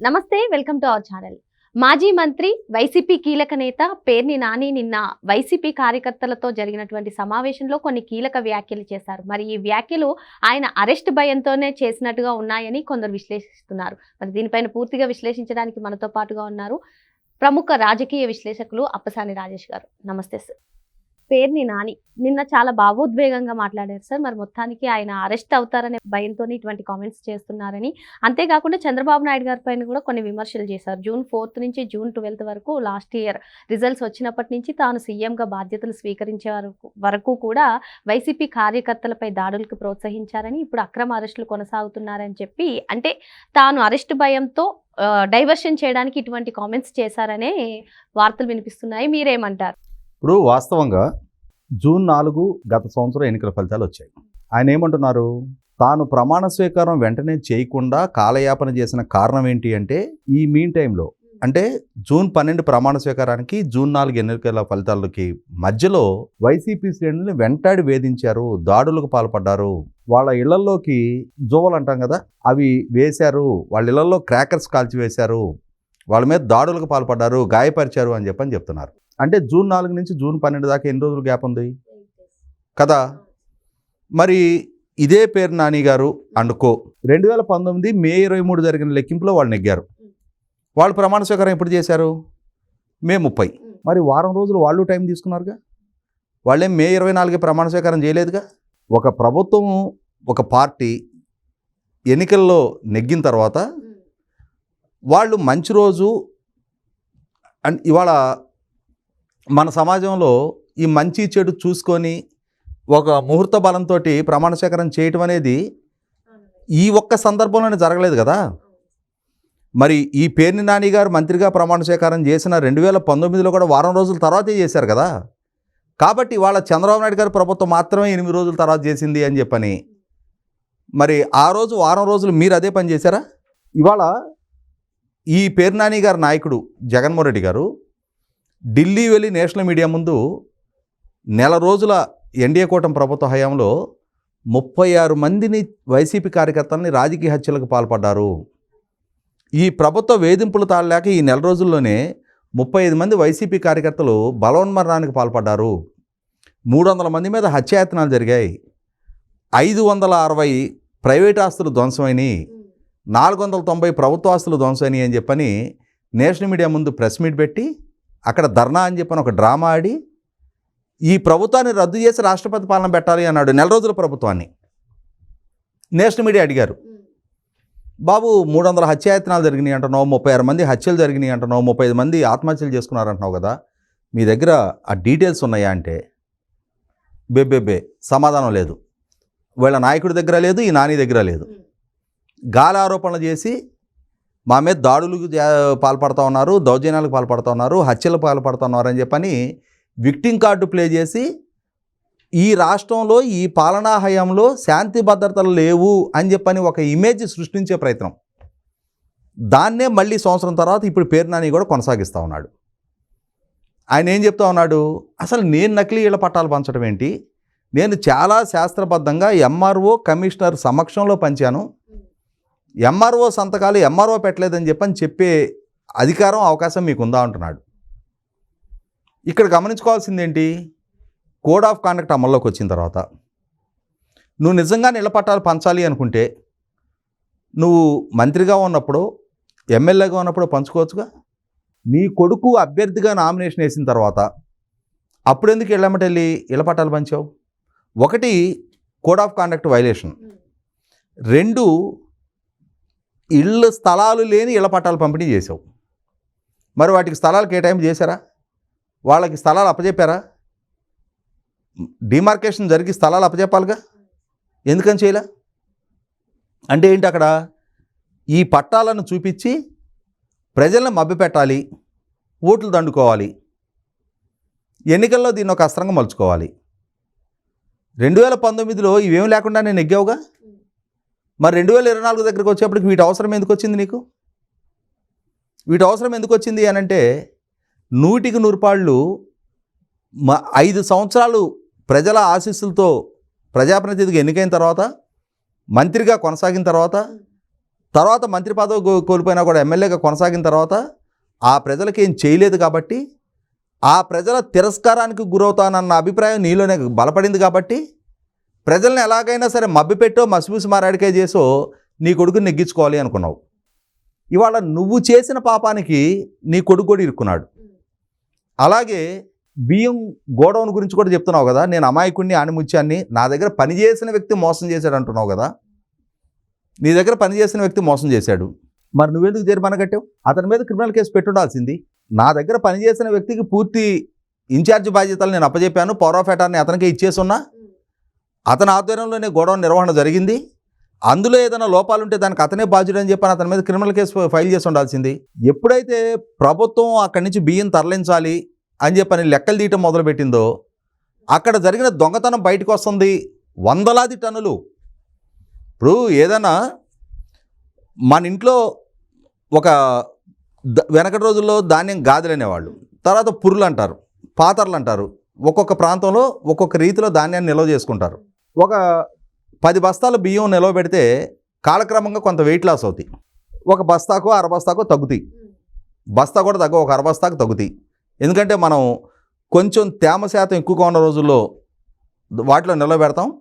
నమస్తే welcome to our channel. మాజీ మంత్రి వైసీపీ కీలక నేత పేర్ని నాని నిన్న వైసీపీ కార్యకర్తలతో జరిగినటువంటి సమావేశంలో కొన్ని కీలక వ్యాఖ్యలు చేశారు. మరి ఈ వ్యాఖ్యలు ఆయన అరెస్ట్ భయంతోనే చేసినట్టుగా ఉన్నాయని కొందరు విశ్లేషిస్తున్నారు. మరి దీనిపైన పూర్తిగా విశ్లేషించడానికి మనతో పాటుగా ఉన్నారు ప్రముఖ రాజకీయ విశ్లేషకులు అప్పసాని రాజేష్ గారు. నమస్తే సార్. పేరుని నాని. నిన్న చాలా భావోద్వేగంగా మాట్లాడారు సార్. మరి మొత్తానికి ఆయన అరెస్ట్ అవుతారనే భయంతో ఇటువంటి కామెంట్స్ చేస్తున్నారని. అంతేకాకుండా చంద్రబాబు నాయుడు గారి పైన కూడా కొన్ని విమర్శలు చేశారు. జూన్ ఫోర్త్ నుంచి జూన్ ట్వెల్త్ వరకు లాస్ట్ ఇయర్ రిజల్ట్స్ వచ్చినప్పటి నుంచి తాను సీఎంగా బాధ్యతలు స్వీకరించే వరకు వరకు కూడా వైసీపీ కార్యకర్తలపై దాడులకు ప్రోత్సహించారని ఇప్పుడు అక్రమ అరెస్టులు కొనసాగుతున్నారని చెప్పి అంటే తాను అరెస్ట్ భయంతో డైవర్షన్ చేయడానికి ఇటువంటి కామెంట్స్ చేశారనే వార్తలు వినిపిస్తున్నాయి. మీరేమంటారు? ఇప్పుడు వాస్తవంగా జూన్ నాలుగు గత సంవత్సరం ఎన్నికల ఫలితాలు వచ్చాయి. ఆయన ఏమంటున్నారు? తాను ప్రమాణ స్వీకారం వెంటనే చేయకుండా కాలయాపన చేసిన కారణం ఏంటి అంటే ఈ మీన్ టైంలో అంటే జూన్ పన్నెండు ప్రమాణ స్వీకారానికి జూన్ నాలుగు ఎన్నికల ఫలితాలకి మధ్యలో వైసీపీ శ్రేణుల్ని వెంటాడి వేధించారు దాడులకు పాల్పడ్డారు. వాళ్ళ ఇళ్ళలోకి జోవలు అంటాం కదా అవి వేశారు. వాళ్ళ ఇళ్ళలో క్రాకర్స్ కాల్చి వేశారు వాళ్ళ మీద దాడులకు పాల్పడ్డారు గాయపరిచారు అని చెప్పని చెప్తున్నారు. అంటే జూన్ నాలుగు నుంచి జూన్ పన్నెండు దాకా ఎన్ని రోజులు గ్యాప్ ఉంది? కదా. మరి ఇదే పేరు నాని గారు అనుకో రెండు వేల పంతొమ్మిది మే ఇరవై మూడు జరిగిన లెక్కింపులో వాళ్ళు నెగ్గారు. వాళ్ళు ప్రమాణ స్వీకారం ఎప్పుడు చేశారు? మే ముప్పై. మరి వారం రోజులు వాళ్ళు టైం తీసుకున్నారుగా? వాళ్ళేం మే ఇరవై నాలుగే ప్రమాణ స్వీకారం చేయలేదుగా? ఒక ప్రభుత్వం ఒక పార్టీ ఎన్నికల్లో నెగ్గిన తర్వాత వాళ్ళు మంచి రోజు అండ్ ఇవాళ మన సమాజంలో ఈ మంచి చెడు చూసుకొని ఒక ముహూర్త బలంతో ప్రమాణ స్వీకారం చేయటం అనేది ఈ ఒక్క సందర్భంలోనే జరగలేదు కదా? మరి ఈ పేర్ని నాని గారు మంత్రిగా ప్రమాణ స్వీకారం చేసిన రెండు వేల పంతొమ్మిదిలో కూడా వారం రోజుల తర్వాతే చేశారు కదా? కాబట్టి వాళ్ళ చంద్రబాబు నాయుడు గారి ప్రభుత్వం మాత్రమే ఎనిమిది రోజుల తర్వాత చేసింది అని చెప్పని. మరి ఆ రోజు వారం రోజులు మీరు అదే పని చేశారా? ఇవాళ ఈ పేర్నాని గారి నాయకుడు జగన్మోహన్ రెడ్డి గారు ఢిల్లీ వెళ్ళి నేషనల్ మీడియా ముందు నెల రోజుల ఎన్డీఏ కూటమి ప్రభుత్వ హయాంలో ముప్పై ఆరు మందిని వైసీపీ కార్యకర్తలని రాజకీయ హత్యలకు పాల్పడ్డారు. ఈ ప్రభుత్వ వేధింపులు తాళలేక ఈ నెల రోజుల్లోనే ముప్పై ఐదు మంది వైసీపీ కార్యకర్తలు బలవన్మరణానికి పాల్పడ్డారు. మూడు వందల మంది మీద హత్యాయత్నాలు జరిగాయి. ఐదు వందల అరవై ప్రైవేట్ ఆస్తులు ధ్వంసమైనవి నాలుగు వందల తొంభై ప్రభుత్వ ఆస్తులు ధ్వంసమైనవి అని చెప్పని నేషనల్ మీడియా ముందు ప్రెస్ మీట్ పెట్టి అక్కడ ధర్నా అని చెప్పని ఒక డ్రామా ఆడి ఈ ప్రభుత్వాన్ని రద్దు చేసి రాష్ట్రపతి పాలన పెట్టాలి అన్నాడు నెల రోజుల ప్రభుత్వాన్ని. నేషనల్ మీడియా అడిగారు. బాబు మూడు వందల హత్యాయత్నాలు జరిగినాయి అంటున్నావు ముప్పై ఆరు మంది హత్యలు జరిగినాయి అంటున్నావు ముప్పై ఐదు మంది ఆత్మహత్యలు చేసుకున్నారు అంటున్నావు కదా మీ దగ్గర ఆ డీటెయిల్స్ ఉన్నాయా అంటే? బెబ్బెబ్బే సమాధానం లేదు. వీళ్ళ నాయకుడి దగ్గర లేదు ఈ నాని దగ్గర లేదు. గాలి ఆరోపణలు చేసి మా మీద దాడులకు పాల్పడుతూ ఉన్నారు దౌర్జన్యాలకు పాల్పడుతూ ఉన్నారు హత్యలకు పాల్పడుతూ ఉన్నారు అని చెప్పని విక్టింగ్ కార్డు ప్లే చేసి ఈ రాష్ట్రంలో ఈ పాలనా హయాంలో శాంతి భద్రతలు లేవు అని చెప్పని ఒక ఇమేజ్ సృష్టించే ప్రయత్నం. దాన్నే మళ్ళీ సంవత్సరం తర్వాత ఇప్పుడు పేరు నాని కూడా కొనసాగిస్తూ ఉన్నాడు. ఆయన ఏం చెప్తా ఉన్నాడు? అసలు నేను నకిలీ ఇళ్ళ పట్టాలు పంచడం ఏంటి? నేను చాలా శాస్త్రబద్ధంగా ఎంఆర్ఓ కమిషనర్ సమక్షంలో పంచాను. ఎంఆర్ఓ సంతకాలు ఎంఆర్ఓ పెట్టలేదని చెప్పని చెప్పే అధికారం అవకాశం మీకు ఉందా అంటున్నాడు. ఇక్కడ గమనించుకోవాల్సింది ఏంటి కోడ్ ఆఫ్ కాండక్ట్ అమల్లోకి వచ్చిన తర్వాత నువ్వు నిజంగా ఇళ్ళ పట్టాలు పంచాలి అనుకుంటే నువ్వు మంత్రిగా ఉన్నప్పుడు ఎమ్మెల్యేగా ఉన్నప్పుడు పంచుకోవచ్చుగా? నీ కొడుకు అభ్యర్థిగా నామినేషన్ వేసిన తర్వాత అప్పుడెందుకు ఇళ్ళమ్మట వెళ్ళి ఇళ్ళ పట్టాలు పంచావు? ఒకటి కోడ్ ఆఫ్ కాండక్ట్ వైలేషన్ రెండు ఇళ్ళు స్థలాలు లేని ఇళ్ళ పట్టాలు పంపిణీ చేసావు మరి వాటికి స్థలాలు కేటాయింపు చేశారా? వాళ్ళకి స్థలాలు అప్పచెప్పారా డిమార్కేషన్ జరిగి స్థలాలు అప్పచెప్పాలిగా ఎందుకని చేయలే? అంటే ఏంటి అక్కడ? ఈ పట్టాలను చూపించి ప్రజలను మభ్యపెట్టాలి ఓట్లు దండుకోవాలి ఎన్నికల్లో దీన్ని ఒక అస్త్రంగా మలుచుకోవాలి. రెండు వేల పంతొమ్మిదిలో ఇవేం లేకుండా నేను నెగ్గావుగా మరి రెండు వేల ఇరవై నాలుగు దగ్గరికి వచ్చేప్పటికి వీటి అవసరం ఎందుకు వచ్చింది నీకు? వీటి అవసరం ఎందుకు వచ్చింది అని అంటే నూటికి నూరుపాళ్ళు మా ఐదు సంవత్సరాలు ప్రజల ఆశీస్సులతో ప్రజాప్రతినిధిగా ఎన్నికైన తర్వాత మంత్రిగా కొనసాగిన తర్వాత తర్వాత మంత్రి పదవి కోల్పోయినా కూడా ఎమ్మెల్యేగా కొనసాగిన తర్వాత ఆ ప్రజలకి ఏం చేయలేదు కాబట్టి ఆ ప్రజల తిరస్కారానికి గురవుతానన్న అభిప్రాయం నీలోనే బలపడింది కాబట్టి ప్రజల్ని ఎలాగైనా సరే మబ్బిపెట్టో మసిపూసి మారాడికే చేసో నీ కొడుకుని నెగ్గించుకోవాలి అనుకున్నావు. ఇవాళ నువ్వు చేసిన పాపానికి నీ కొడుకు కూడా ఇరుక్కున్నాడు. అలాగే బియ్యం గోడౌన్ గురించి కూడా చెప్తున్నావు కదా నేను అమాయకుడిని ఆణిముత్యాన్ని నా దగ్గర పనిచేసిన వ్యక్తి మోసం చేశాడు అంటున్నావు కదా నీ దగ్గర పనిచేసిన వ్యక్తి మోసం చేశాడు. మరి నువ్వెందుకు జరిమానా కట్టావు? అతని మీద క్రిమినల్ కేసు పెట్టుండాల్సింది. నా దగ్గర పనిచేసిన వ్యక్తికి పూర్తి ఇన్ఛార్జ్ బాధ్యతలు నేను అప్పచెప్పాను పవర్ ఆఫ్ అటార్నీ అతనికే ఇచ్చేసున్నా. అతని ఆధ్వర్యంలోనే గొడవ నిర్వహణ జరిగింది. అందులో ఏదైనా లోపాలు ఉంటే దానికి అతనే బాధ్యుడు అని చెప్పని అతని మీద క్రిమినల్ కేసు ఫైల్ చేసి ఉండాల్సింది. ఎప్పుడైతే ప్రభుత్వం అక్కడి నుంచి బియ్యం తరలించాలి అని చెప్పని లెక్కలు తీయటం మొదలుపెట్టిందో అక్కడ జరిగిన దొంగతనం బయటకు వస్తుంది. వందలాది టన్నులు. ఇప్పుడు ఏదైనా మన ఇంట్లో ఒక వెనకటి రోజుల్లో ధాన్యం గాదెలనేవాళ్ళు తర్వాత పురులు అంటారు పాతర్లు అంటారు ఒక్కొక్క ప్రాంతంలో ఒక్కొక్క రీతిలో ధాన్యాన్ని నిల్వ చేసుకుంటారు. ఒక పది బస్తాలు బియ్యం నిలవ పెడితే కాలక్రమంగా కొంత వెయిట్ లాస్ అవుతాయి. ఒక బస్తాకో అర బస్తాకు తగ్గుతాయి. బస్తా కూడా తగ్గ ఒక అర బస్తాకు తగ్గుతాయి. ఎందుకంటే మనం కొంచెం తేమ శాతం ఎక్కువగా ఉన్న రోజుల్లో వాటిలో నిల్వ పెడతాం.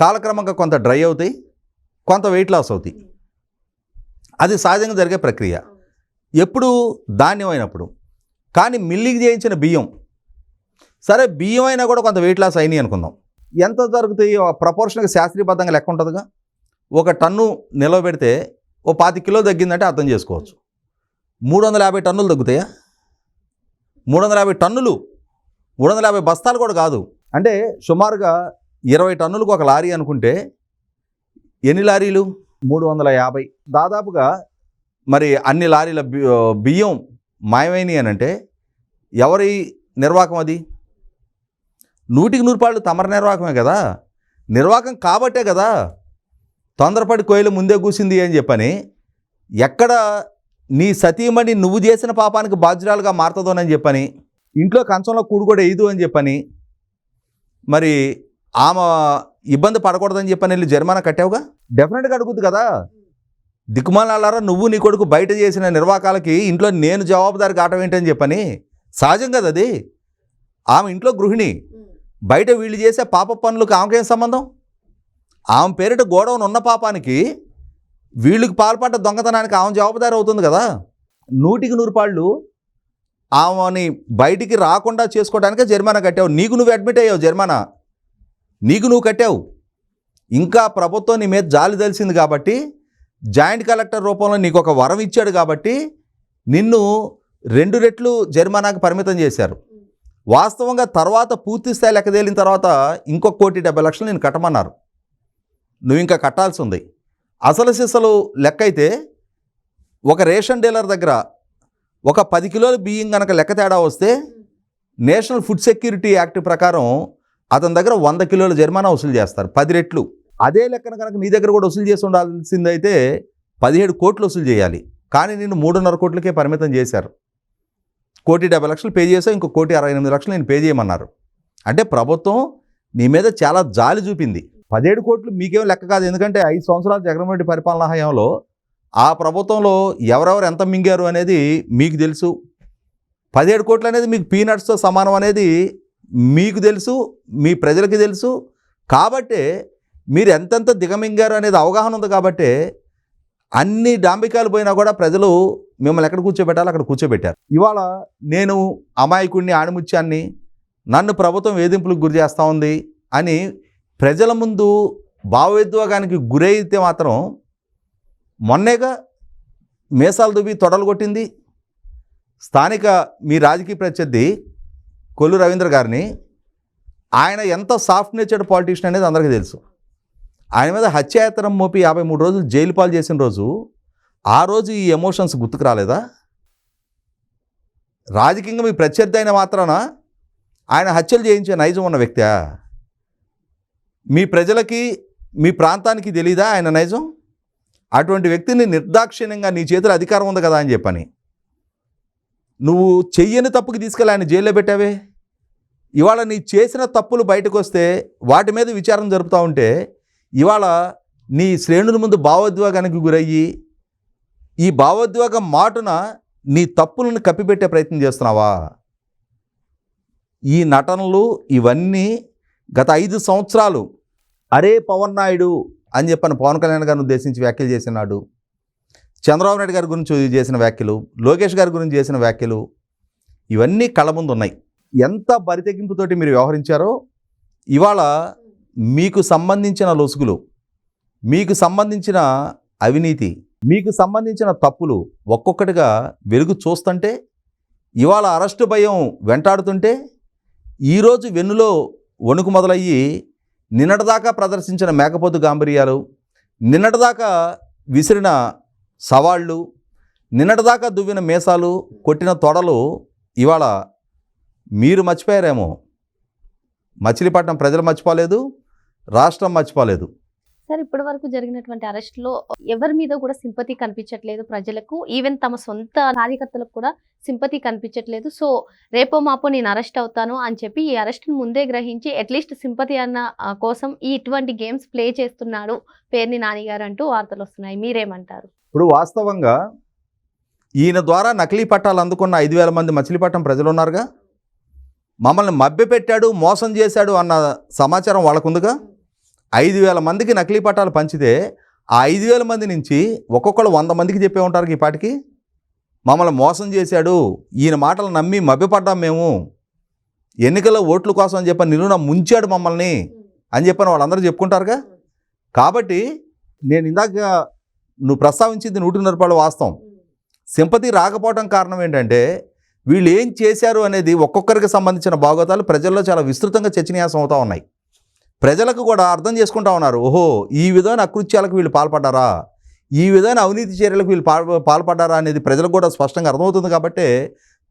కాలక్రమంగా కొంత డ్రై అవుతాయి కొంత వెయిట్ లాస్ అవుతాయి. అది సహజంగా జరిగే ప్రక్రియ. ఎప్పుడు ధాన్యం అయినప్పుడు కానీ మిల్లికి చేయించిన బియ్యం. సరే బియ్యం అయినా కూడా కొంత వెయిట్ లాస్ అయినాయి అనుకుందాం. ఎంత దొరుకుతాయి ప్రపోర్షన్గా శాస్త్రీయబద్ధంగా లెక్క ఉంటుందిగా? ఒక టన్ను నిల్వ పెడితే ఓ పాతి కిలో తగ్గిందంటే అర్థం చేసుకోవచ్చు. మూడు వందల యాభై టన్నులు తగ్గుతాయా? మూడు వందల యాభై టన్నులు మూడు వందల యాభై బస్తాలు కూడా కాదు. అంటే సుమారుగా ఇరవై టన్నులకు ఒక లారీ అనుకుంటే ఎన్ని లారీలు? మూడు వందల యాభై. దాదాపుగా మరి అన్ని లారీల బియ్యం మాయమైనవి అని అంటే ఎవరి నిర్వాహకం అది? నూటికి నూరు పాళ్ళు తమర నిర్వాహకమే కదా? నిర్వాహకం కాబట్టే కదా తొందరపడి కోయిలు ముందే కూసింది అని చెప్పని ఎక్కడ నీ సతీమణి నువ్వు చేసిన పాపానికి బాధ్యురాలుగా మారుతుందోనని చెప్పని ఇంట్లో కంచంలో కూడు కూడా వేయదు అని చెప్పని మరి ఆమె ఇబ్బంది పడకూడదని చెప్పని వెళ్ళి జరిమానా కట్టావుగా? డెఫినెట్గా అడుగుద్ది కదా. దిక్కుమాలారా నువ్వు నీ కొడుకు బయట చేసిన నిర్వాకాలకి ఇంట్లో నేను జవాబుదారి కావటం ఏంటని చెప్పని సహజం కదా అది? ఆమె ఇంట్లో గృహిణి. బయట వీళ్ళు చేసే పాప పనులకు ఆమెకేం సంబంధం? ఆమె పేరిట గోడౌన్ ఉన్న పాపానికి వీళ్ళకి పాల్పడ్డ దొంగతనానికి ఆమె జవాబుదారి అవుతుంది కదా? నూటికి నూరు పాళ్ళు ఆమెని బయటికి రాకుండా చేసుకోవడానికే జరిమానా కట్టావు. నీకు నువ్వు అడ్మిట్ అయ్యావు జరిమానా? నీకు నువ్వు కట్టావు. ఇంకా ప్రభుత్వం నీ మీద జాలి తెలిసింది కాబట్టి జాయింట్ కలెక్టర్ రూపంలో నీకు ఒక వరం ఇచ్చాడు కాబట్టి నిన్ను రెండు రెట్లు జరిమానాకు పరిమితం చేశారు. వాస్తవంగా తర్వాత పూర్తి స్థాయి లెక్కదేలిన తర్వాత ఇంకొక కోటి డెబ్బై లక్షలు నేను కట్టమన్నారు. నువ్వు ఇంకా కట్టాల్సి ఉంది అసలు సిసలు లెక్క అయితే ఒక రేషన్ డీలర్ దగ్గర ఒక పది కిలోల బియ్యం కనుక లెక్క తేడా వస్తే నేషనల్ ఫుడ్ సెక్యూరిటీ యాక్ట్ ప్రకారం అతని దగ్గర వంద కిలోల జరిమానా వసూలు చేస్తారు పది రెట్లు. అదే లెక్కన కనుక నీ దగ్గర కూడా వసూలు చేసి ఉండాల్సిందైతే పదిహేడు కోట్లు వసూలు చేయాలి. కానీ నేను మూడున్నర కోట్లకే పరిమితం చేశారు. కోటి డెబ్బై లక్షలు పే చేసావు ఇంకో కోటి అరవై ఎనిమిది లక్షలు నేను పే చేయమన్నారు. అంటే ప్రభుత్వం నీ మీద చాలా జాలి చూపింది. పదిహేడు కోట్లు మీకేం లెక్క కాదు. ఎందుకంటే ఐదు సంవత్సరాలు జగన్మోహన్ రెడ్డి పరిపాలనా హయాంలో ఆ ప్రభుత్వంలో ఎవరెవరు ఎంత మింగారు అనేది మీకు తెలుసు. పదిహేడు కోట్లు అనేది మీకు పీనట్స్తో సమానం అనేది మీకు తెలుసు మీ ప్రజలకి తెలుసు. కాబట్టే మీరు ఎంతెంత దిగమింగారు అనేది అవగాహన ఉంది కాబట్టే అన్ని డాంబికాలు పోయినా కూడా ప్రజలు మిమ్మల్ని ఎక్కడ కూర్చోబెట్టాలో అక్కడ కూర్చోబెట్టారు. ఇవాళ నేను అమాయకుడిని ఆణిముత్యాన్ని నన్ను ప్రభుత్వం వేధింపులకు గురి చేస్తూ ఉంది అని ప్రజల ముందు భావోద్వేగానికి గురైతే మాత్రం మొన్నేగా మేసాలు దువ్వి తొడలు కొట్టింది స్థానిక మీ రాజకీయ ప్రత్యర్థి కొల్లు రవీంద్ర గారిని. ఆయన ఎంత సాఫ్ట్ నేచర్డ్ పాలిటీషియన్ అనేది అందరికీ తెలుసు. ఆయన మీద హత్యాయతనం మోపి యాభై మూడు రోజులు జైలు పాలు చేసిన రోజు ఆ రోజు ఈ ఎమోషన్స్ గుర్తుకు రాలేదా? రాజకీయంగా మీ ప్రత్యర్థి అయిన మాత్రాన ఆయన హత్యలు చేయించే నైజం ఉన్న వ్యక్తి మీ ప్రజలకి మీ ప్రాంతానికి తెలీదా ఆయన నైజం? అటువంటి వ్యక్తిని నిర్దాక్షిణ్యంగా నీ చేతిలో అధికారం ఉంది కదా అని చెప్పని. నువ్వు చెయ్యని తప్పుకి తీసుకెళ్ళి ఆయన జైల్లో పెట్టావే? ఇవాళ నీ చేసిన తప్పులు బయటకు వస్తే వాటి మీద విచారం జరుపుతూ ఉంటే ఇవాళ నీ శ్రేణుల ముందు భావోద్వేగానికి గురయ్యి ఈ భావోద్వేగం మాటున నీ తప్పులను కప్పిపెట్టే ప్రయత్నం చేస్తున్నావా? ఈ నటనలు ఇవన్నీ గత ఐదు సంవత్సరాలు అరే పవన్ నాయుడు అని చెప్పని పవన్ కళ్యాణ్ గారిని ఉద్దేశించి వ్యాఖ్యలు చేసినాడు. చంద్రబాబు నాయుడు గారి గురించి చేసిన వ్యాఖ్యలు లోకేష్ గారి గురించి చేసిన వ్యాఖ్యలు ఇవన్నీ కళ్ళ ముందు ఉన్నాయి. ఎంత బరితెగింపుతోటి మీరు వ్యవహరించారో ఇవాళ మీకు సంబంధించిన లొసుగులు మీకు సంబంధించిన అవినీతి మీకు సంబంధించిన తప్పులు ఒక్కొక్కటిగా వెలుగు చూస్తుంటే ఇవాళ అరెస్టు భయం వెంటాడుతుంటే ఈరోజు వెన్నులో వణుకు మొదలయ్యి నిన్నటిదాకా ప్రదర్శించిన మేకపోతు గాంభీర్యాలు నిన్నటిదాకా విసిరిన సవాళ్ళు నిన్నటిదాకా దువ్విన మీసాలు కొట్టిన తొడలు ఇవాళ మీరు మర్చిపోయారేమో. మచిలీపట్నం ప్రజలు మర్చిపోలేదు. రాష్ట్రం మర్చిపోలేదు. సార్ ఇప్పటి వరకు జరిగినటువంటి అరెస్ట్లో ఎవరి మీద కూడా సింపతి కనిపించట్లేదు ప్రజలకు. ఈవెన్ తమ సొంత కార్యకర్తలకు కూడా సింపతి కనిపించట్లేదు. సో రేపో మాపో నేను అరెస్ట్ అవుతాను అని చెప్పి ఈ అరెస్ట్ ముందే గ్రహించి అట్లీస్ట్ సింపతి అన్న కోసం ఈ ఇటువంటి గేమ్స్ ప్లే చేస్తున్నాడు పేర్ని నాని గారు అంటూ వార్తలు వస్తున్నాయి. మీరేమంటారు? ఇప్పుడు వాస్తవంగా ఈయన ద్వారా నకిలీ పట్టాలు అందుకున్న ఐదు వేల మంది మచిలీపట్నం ప్రజలు ఉన్నారుగా? మమ్మల్ని మభ్యపెట్టాడు మోసం చేశాడు అన్న సమాచారం వాళ్ళకుందిగా? ఐదు వేల మందికి నకిలీ పట్టాలు పంచితే ఆ ఐదు వేల మంది నుంచి ఒక్కొక్కరు వంద మందికి చెప్పే ఉంటారు ఈ పాటికి. మమ్మల్ని మోసం చేశాడు. ఈయన మాటలు నమ్మి మభ్యపడ్డాం మేము. ఎన్నికల్లో ఓట్ల కోసం అని చెప్పి నిలువున ముంచాడు మమ్మల్ని అని చెప్పని వాళ్ళందరూ చెప్పుకుంటారుగా. కాబట్టి నేను ఇందాక నువ్వు ప్రస్తావించింది నూటిన్నర రూపాయలు వాస్తవం. సింపతి రాకపోవడం కారణం ఏంటంటే వీళ్ళు ఏం చేశారు అనేది ఒక్కొక్కరికి సంబంధించిన భాగోతాలు ప్రజల్లో చాలా విస్తృతంగా చర్చనీయాసం అవుతూ ఉన్నాయి. ప్రజలకు కూడా అర్థం చేసుకుంటా ఉన్నారు. ఓహో ఈ విధమైన అకృత్యాలకు వీళ్ళు పాల్పడ్డారా? ఈ విధమైన అవినీతి చర్యలకు వీళ్ళు పాల్ పాల్పడ్డారా అనేది ప్రజలకు కూడా స్పష్టంగా అర్థమవుతుంది కాబట్టి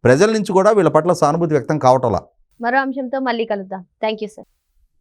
ప్రజల నుంచి కూడా వీళ్ళ పట్ల సానుభూతి వ్యక్తం కావటంలా మరో అంశంతో మళ్ళీ కలుద్దాం. Thank you sir.